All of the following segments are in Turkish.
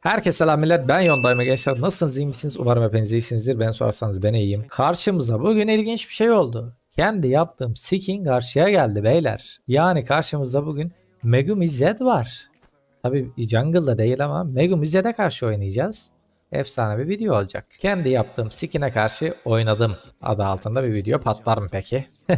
Herkese selam millet. Ben Yondayım gençler. Nasılsınız? İyi misiniz? Umarım hepiniz iyisinizdir. Ben sorarsanız ben iyiyim. Karşımıza bugün ilginç bir şey oldu. Kendi yaptığım skin karşıya geldi beyler. Yani karşımızda bugün Megumi Z var. Tabi jungle'da değil ama Megumi Z'e karşı oynayacağız Efsane bir video olacak. Kendi yaptığım skin'e karşı oynadım adı altında bir video patlar mı peki?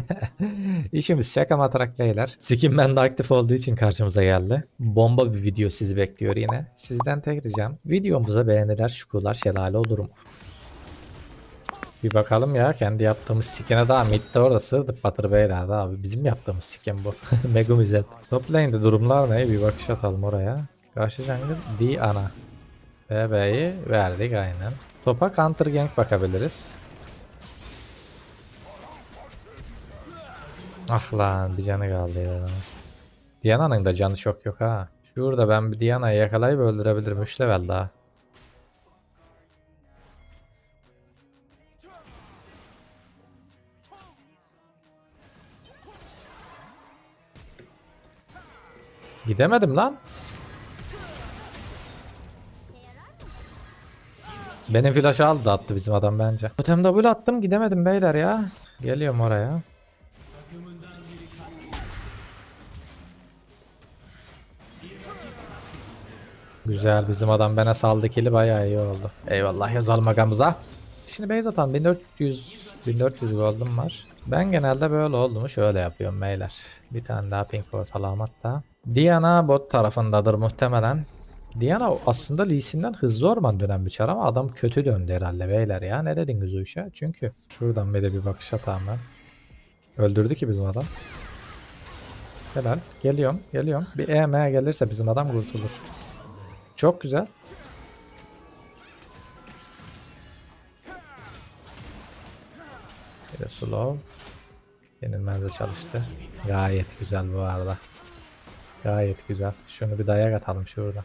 İşimiz şaka matarak beyler. Skin bende aktif olduğu için karşımıza geldi. Bomba bir video sizi bekliyor yine. Sizden tek ricam videomuza beğeniler, şukurlar, şelale olur mu? Bir bakalım ya kendi yaptığımız skin'e daha midde orada sığdık Batır Beyler abi. Bizim yaptığımız skin bu. Megumi Z. Top lane'de durumlar ne? Bir bakış atalım oraya. Karşı jungle D ana. BB'yi verdik aynen. Topa counter gank bakabiliriz. Ah lan bir canı kaldı ya. Diana'nın da canı çok yok ha. Şurada ben bir Diana'yı yakalayıp öldürebilirim. 3 level daha. Gidemedim lan. Benim flaşı aldı attı bizim adam bence. Totem double attım gidemedim beyler ya. Geliyorum oraya. Güzel bizim adam bana saldı kili bayağı iyi oldu. Eyvallah yazalım agamıza. Şimdi base atan 1400 1400 gold'um var. Ben genelde böyle oldu mu şöyle yapıyorum beyler. Bir tane daha pink portal hatta. Diana bot tarafındadır muhtemelen. Diana aslında Lee Sin'den hızlı orman dönen bir çar ama adam kötü döndü herhalde beyler ya. Ne dediniz o işe? Çünkü şuradan de bir bakış atayım ben. Öldürdü ki bizim adam. Helal. Geliyorum, geliyorum. Bir EM gelirse bizim adam kurtulur. Çok güzel. Bir de slow. Yenilmezde çalıştı. Gayet güzel bu arada. Gayet güzel. Şunu bir dayak atalım şurada.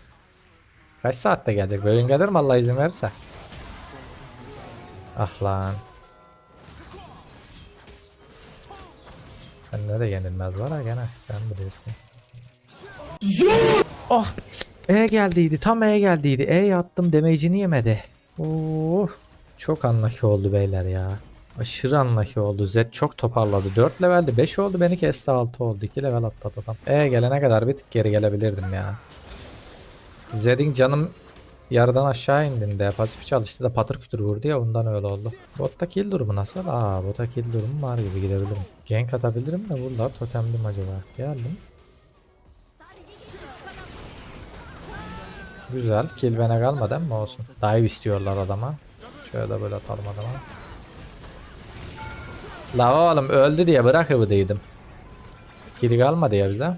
Kaç saatte gelecek? Böyle gelir mi Allah izin verirse? Ah lan. Bende de yenilmez var ha gene. Sen bilirsin. Oh! E geldiydi. Tam E geldiydi. E yattım damage'ini yemedi. Oh! Çok anlaki oldu beyler ya. Aşırı anlaki oldu. Z çok toparladı. 4 levelde 5 oldu. Beni kesti 6 oldu. 2 level atladı adam. E gelene kadar bir tık geri gelebilirdim ya. Zed'in canım yarıdan aşağı indiğinde pasif çalıştı da patır kütür vurdu ya ondan öyle oldu. Botta kill durumu nasıl? Aa botta kill durumu var gibi gidebilirim. Gank atabilirim de buralar totemlim acaba. Geldim. Güzel. Kill bana kalmadı mı olsun. Dive istiyorlar adama. Şöyle böyle atalım adama. La oğlum öldü diye bırakıverdiydim. Kill kalmadı ya bize.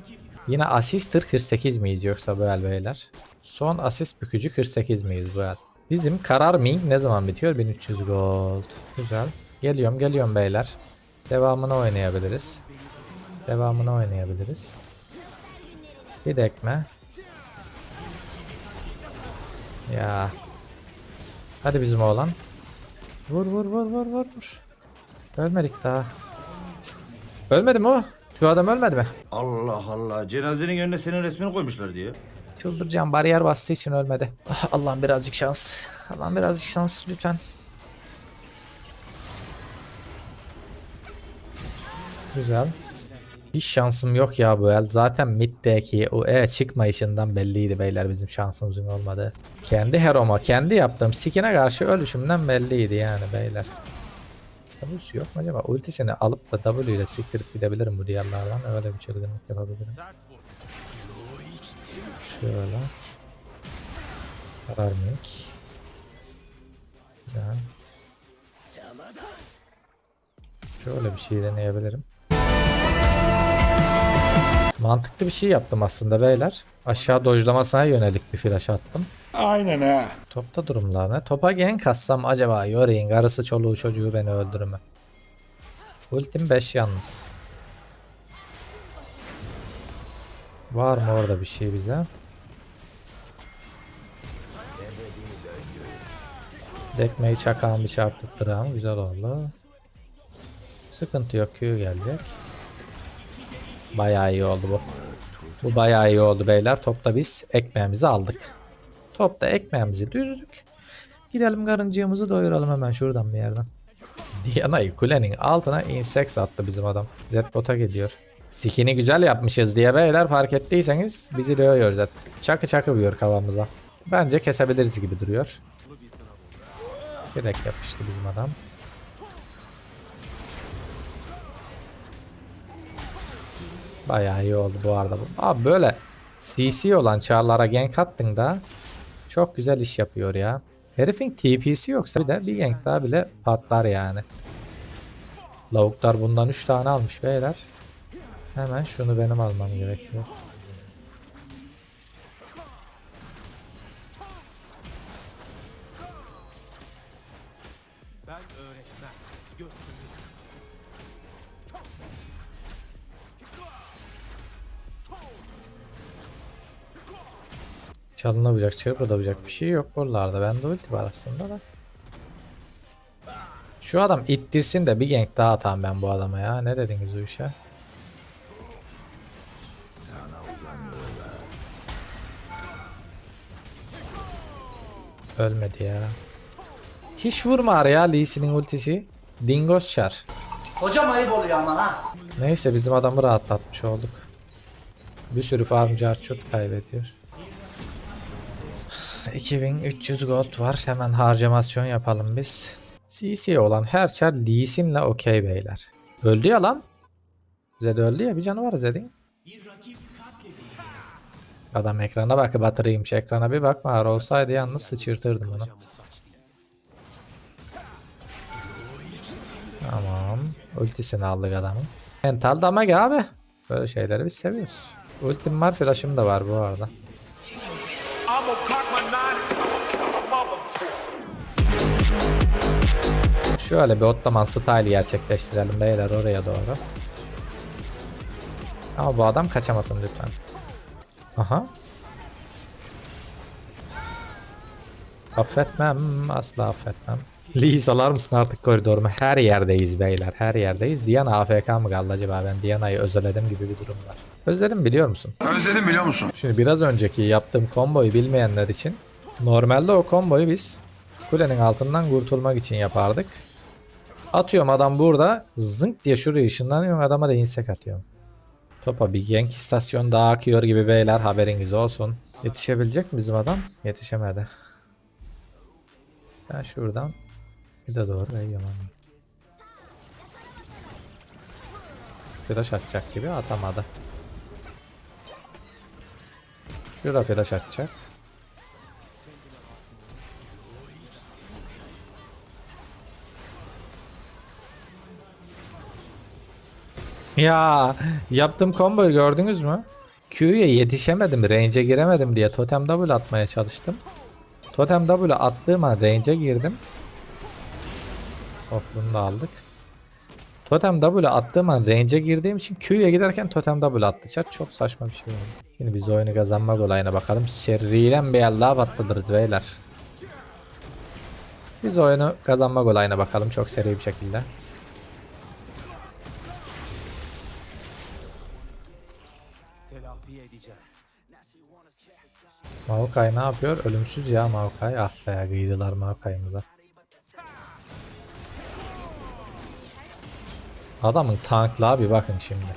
Yine asister 48 miyiz yoksa el beyler? Son asist bükücü 48 miyiz bu el? Bizim karar ming ne zaman bitiyor? 1300 gold. Güzel. Geliyorum geliyorum beyler. Devamını oynayabiliriz. Devamını oynayabiliriz. Bir dekme. Ya. Hadi bizim oğlan. Vur vur vur vur vur vur. Ölmedik daha. Ölmedi mi o? Şu adam ölmedi mi? Allah Allah. Cenazenin önüne senin resmini koymuşlar diye. Çıldıracağım bariyer bastığı için ölmedi. Ah, Allah'ım birazcık şans. Allah'ım birazcık şans lütfen. Güzel. Hiç şansım yok ya bu el. Zaten middeki o E çıkmayışından belliydi beyler bizim şansımızın olmadığı. Kendi heroma, kendi yaptığım skin'e karşı ölüşümden belliydi yani beyler. W'su yok mu acaba? Ultisini alıp da W ile siktirip gidebilirim bu diğerlerden. Öyle bir çılgınlık yapabilirim. Şöyle. Mik. Güzel. Şöyle bir şey deneyebilirim. Mantıklı bir şey yaptım aslında beyler. Aşağı dojlamasına yönelik bir flash attım. Aynen ha. Topta durumlar ne? Topa gank kassam acaba Yori'nin karısı çoluğu çocuğu beni öldürür mü? Ultim 5 yalnız. Var mı orada bir şey bize? Dekmeyi çakan bir çarptırtıram. Güzel oldu. Sıkıntı yok. Q gelecek. Bayağı iyi oldu bu. Bu bayağı iyi oldu beyler. Topta biz ekmeğimizi aldık. Topta ekmeğimizi düzdük. Gidelim karıncığımızı doyuralım hemen şuradan bir yerden. Diana'yı kulenin altına inseks attı bizim adam. Zbot'a gidiyor. Skin'i güzel yapmışız diye beyler fark ettiyseniz bizi dövüyor zaten. Çakı çakı vuruyor kafamıza. Bence kesebiliriz gibi duruyor. Direkt yapıştı bizim adam. Bayağı iyi oldu bu arada. Abi böyle CC olan çarlara gank attın çok güzel iş yapıyor ya. Herifin TP'si yoksa bir de bir gank daha bile patlar yani. Lavuklar bundan 3 tane almış beyler. Hemen şunu benim almam gerekiyor. Ben öğretmen. Gösterin. Çalınabilecek, çırpılabilecek bir şey yok buralarda. Bende ulti var aslında da. Şu adam ittirsin de bir gank daha atam ben bu adama ya. Ne dediniz o işe? Ölmedi ya. Hiç vurma ya Lee Sin'in ultisi. Dingos çar. Hocam ayıp oluyor ama ha. Neyse bizim adamı rahatlatmış olduk. Bir sürü farmcı arçurt kaybediyor. 2300 gold var. Hemen harcamasyon yapalım biz. CC olan her çar Lee Sin'le okey beyler. Öldü ya lan. Zed öldü ya bir canı var Zed'in. Adam ekrana bakıp batırıymış. Ekrana bir bakma. Olsaydı yalnız sıçırtırdım onu. Tamam. Ultisini aldık adamın. Mental damage abi. Böyle şeyleri biz seviyoruz. Ultim var, flash'ım da var bu arada. Şöyle bir Ottoman style gerçekleştirelim beyler oraya doğru. Ama bu adam kaçamasın lütfen. Aha. Affetmem, asla affetmem. Lee salar mısın artık koridorumu? Her yerdeyiz beyler, her yerdeyiz. Diana AFK mı kaldı acaba? Ben Diana'yı özledim gibi bir durum var. Özledim biliyor musun? Özledim biliyor musun? Şimdi biraz önceki yaptığım komboyu bilmeyenler için normalde o komboyu biz kulenin altından kurtulmak için yapardık. Atıyorum adam burada zınk diye şuraya ışınlanıyor adama da insek atıyorum. Topa bir gank istasyon daha akıyor gibi beyler haberiniz olsun. Yetişebilecek mi bizim adam? Yetişemedi. Ben şuradan bir de doğru eğiyorum onu. Flash atacak gibi atamadı. Şurada flash atacak. Ya yaptığım komboyu gördünüz mü? Q'ya yetişemedim, range'e giremedim diye totem double atmaya çalıştım. Totem double attığım an range'e girdim. Hop bunu da aldık. Totem double attığım an range'e girdiğim için Q'ya giderken totem double attı. Chat çok saçma bir şey oldu. Şimdi biz oyunu kazanmak olayına bakalım. Serilen bir el daha patladırız beyler. Biz oyunu kazanmak olayına bakalım çok seri bir şekilde. Maokai ne yapıyor? Ölümsüz ya Maokai. Ah be kıydılar Maokai'mize. Adamın tanklığa bir bakın şimdi.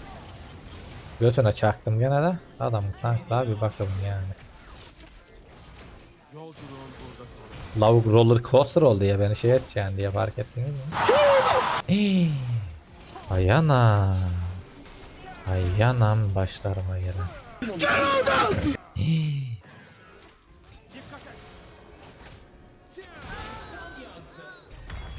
Götüne çaktım gene de. Adamın tanklığa bir bakalım yani. Lavuk roller coaster oldu ya beni şey edeceksin diye fark ettiniz mi? Hii. Ay anam. Ay anam başlarıma gelen.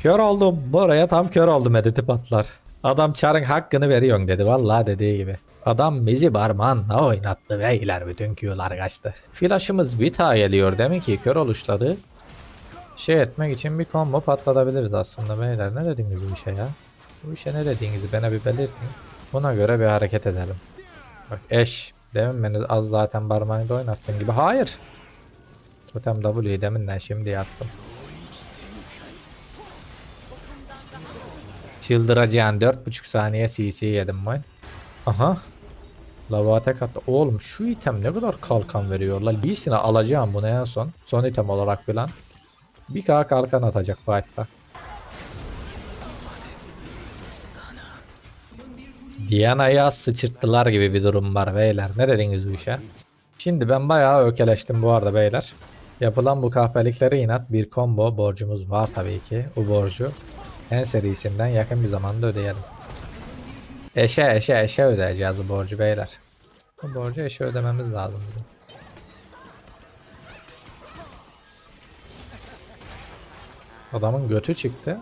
Kör oldum. Buraya tam kör oldum editi patlar. Adam çarın hakkını veriyorsun dedi. Vallahi dediği gibi. Adam bizi parmağınla oynattı beyler bütün Q'lar kaçtı. Flash'ımız bir tane geliyor demek ki kör oluşladı. Şey etmek için bir combo patlatabiliriz aslında beyler. Ne dediniz bu işe ya? Bu işe ne dediğinizi bana bir belirtin. Buna göre bir hareket edelim. Bak eş. Demin beni az zaten parmağında oynattın gibi. Hayır. Totem W'yi deminden şimdi yaptım. Çıldıracağın 4.5 saniye CC yedim ben. Aha. Lava tek attı. Oğlum şu item ne kadar kalkan veriyor lan. Lee'sini alacağım bunu en son. Son item olarak bilen. Bir K kalkan atacak fight'ta. Diana'yı az sıçırttılar gibi bir durum var beyler. Ne dediniz bu işe? Şimdi ben bayağı ökeleştim bu arada beyler. Yapılan bu kahpeliklere inat bir combo borcumuz var tabii ki. Bu borcu en serisinden yakın bir zamanda ödeyelim. Eşe eşe eşe ödeyeceğiz bu borcu beyler. Bu borcu eşe ödememiz lazım. bizim. Adamın götü çıktı.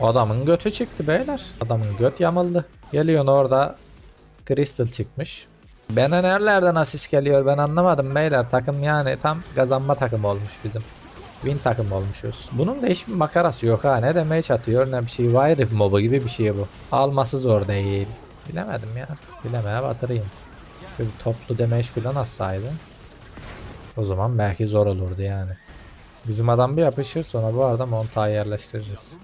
Adamın götü çıktı beyler. Adamın göt yamıldı. Geliyorsun orada Crystal çıkmış. Bana nerelerden asist geliyor ben anlamadım beyler. Takım yani tam kazanma takımı olmuş bizim. Win takım olmuşuz. Bunun da hiçbir makarası yok ha. Ne demeye çatıyor ne bir şey. Wire mobu gibi bir şey bu. Alması zor değil. Bilemedim ya. Bilemeye batırayım. Bir toplu damage falan atsaydı. O zaman belki zor olurdu yani. Bizim adam bir yapışır sonra bu arada montağı yerleştiririz.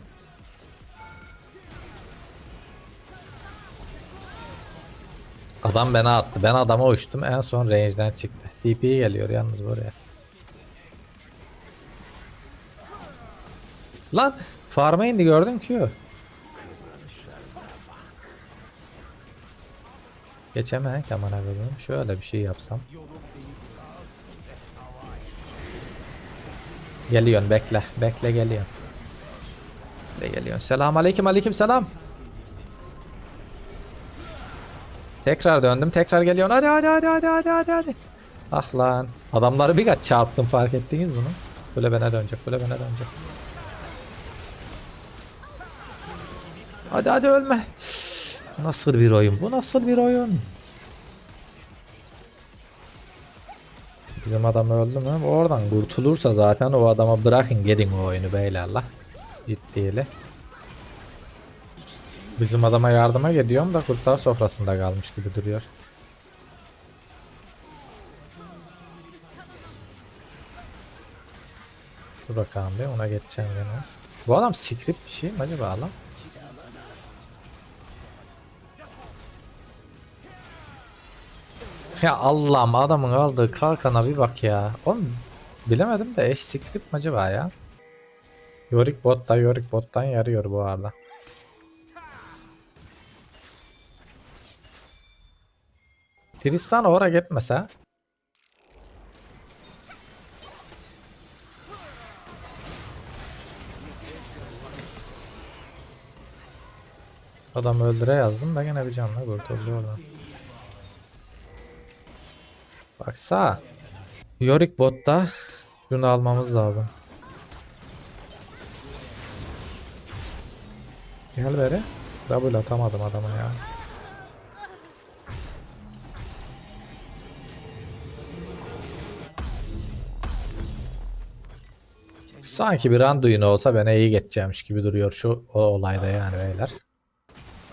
Adam bana attı. Ben adama uçtum. En son range'den çıktı. TP geliyor yalnız buraya. Lan farma indi gördün ki. Geçemek aman abim. Şöyle bir şey yapsam. Geliyorsun bekle. Bekle geliyorsun. Bekle geliyorsun. Selam aleyküm aleyküm selam. Tekrar döndüm. Tekrar geliyorsun. Hadi hadi hadi hadi hadi hadi hadi. Ah lan. Adamları bir kaç çarptım fark ettiniz bunu. Böyle bana dönecek. Böyle bana dönecek. Hadi hadi ölme. Nasıl bir oyun? Bu nasıl bir oyun? Bizim adam öldü mü? Oradan kurtulursa zaten o adama bırakın gidin o oyunu beylerle. Ciddiyle. Bizim adama yardıma gidiyorum da kurtlar sofrasında kalmış gibi duruyor. Dur bakalım bir ona geçeceğim gene. Bu adam script bir şey mi acaba lan? Ya Allah'ım adamın aldığı kalkana bir bak ya. Oğlum bilemedim de eş script mi acaba ya? Yorick botta Yorick bottan yarıyor bu arada. Tristan ora gitmese Adam öldüre yazdım da gene bir canla kurtuldu oradan. Baksa. Yorick botta şunu almamız lazım. Gel beri. Double atamadım adama ya. Sanki bir Randuin olsa bana iyi geçeceğimiş gibi duruyor şu o olayda yani beyler.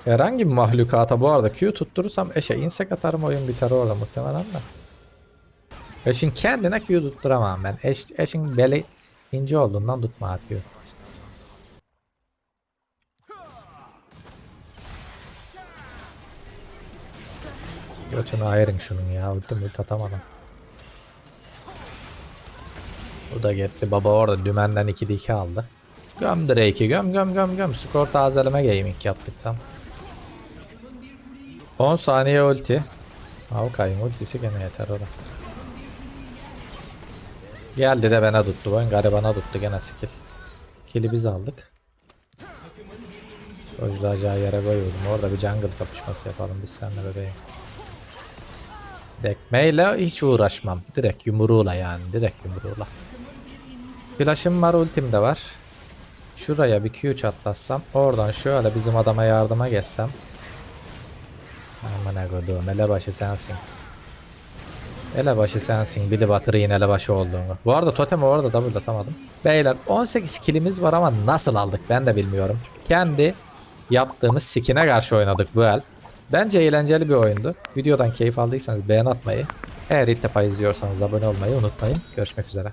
Herhangi bir mahlukata bu arada Q tutturursam eşe insek atarım oyun biter orada muhtemelen de. Eşin kendine Q tutturamam ben. Eş, eşin beli ince olduğundan tutma atıyor. Götünü ayırın şunun ya. Ultim ult atamadım. Bu da gitti. Baba orada dümenden 2'de 2 aldı. Göm Drake'i göm göm göm göm. Skor tazeleme gaming yaptık tam. 10 saniye ulti. Maokai'nin ultisi gene yeter orada. Geldi de bana tuttu. Ben garibana tuttu gene skill. Kill'i biz aldık. Sojlayacağı yere koyuyordum. Orada bir jungle kapışması yapalım biz seninle bebeğim. Dekmeyle hiç uğraşmam. Direkt yumruğuyla yani. Direkt yumruğuyla. Flash'ım var, ultim de var. Şuraya bir Q çatlatsam. Oradan şöyle bizim adama yardıma geçsem. Aman ne kodum. Elebaşı sensin. Elebaşı sensin. Bili batırayın elebaşı olduğunu. Bu arada totem orada double atamadım. Beyler 18 kilimiz var ama nasıl aldık ben de bilmiyorum. Kendi yaptığımız skine karşı oynadık bu el. Bence eğlenceli bir oyundu. Videodan keyif aldıysanız beğen atmayı. Eğer ilk defa izliyorsanız abone olmayı unutmayın. Görüşmek üzere.